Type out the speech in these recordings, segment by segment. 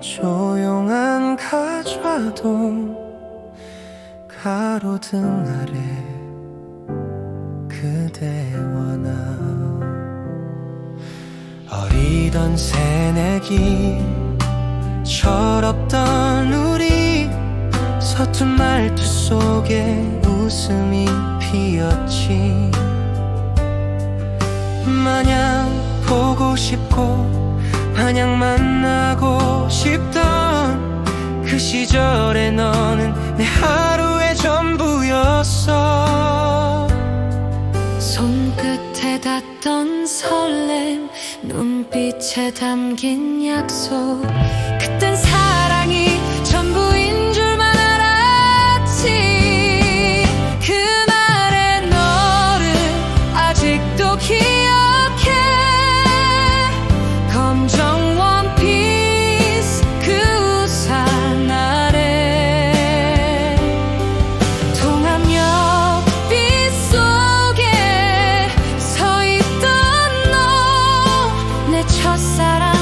조용한 가좌동 가로등 아래 그대와 나 어리던 새내기 철없던 우리 서툰 말투 속에 웃음이 피었지. 마냥 보고 싶고 마냥 만나고 싶던 그 시절의 너는 내 하루의 전부였어. 손끝에 닿던 설렘 눈빛에 담긴 약속. 그땐 사 첫사랑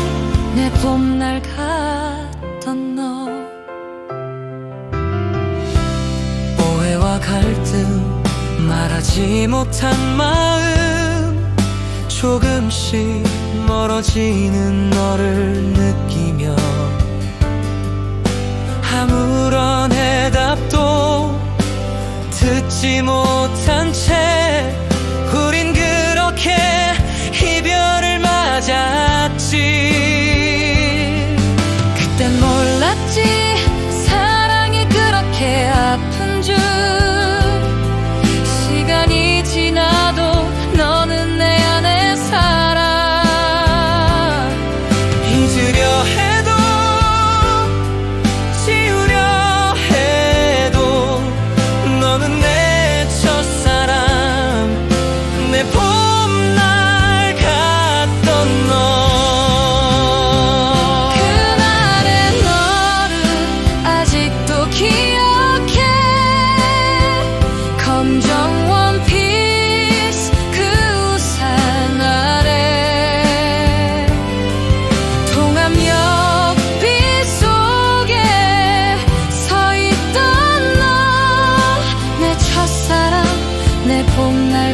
내 봄날 같던 너. 오해와 갈등 말하지 못한 마음. 조금씩 멀어지는 너를 느끼며 아무런 해답도 듣지 못한 채 watching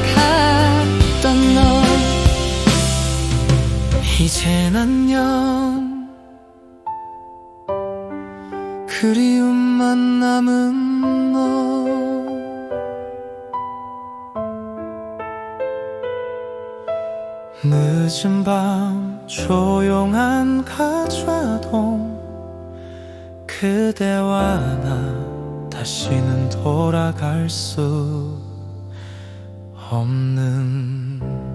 같던 너. 이젠 안녕 그리움만 남은 너. 늦은 밤 조용한 가좌동. 그대와 나 다시는 돌아갈 수 없는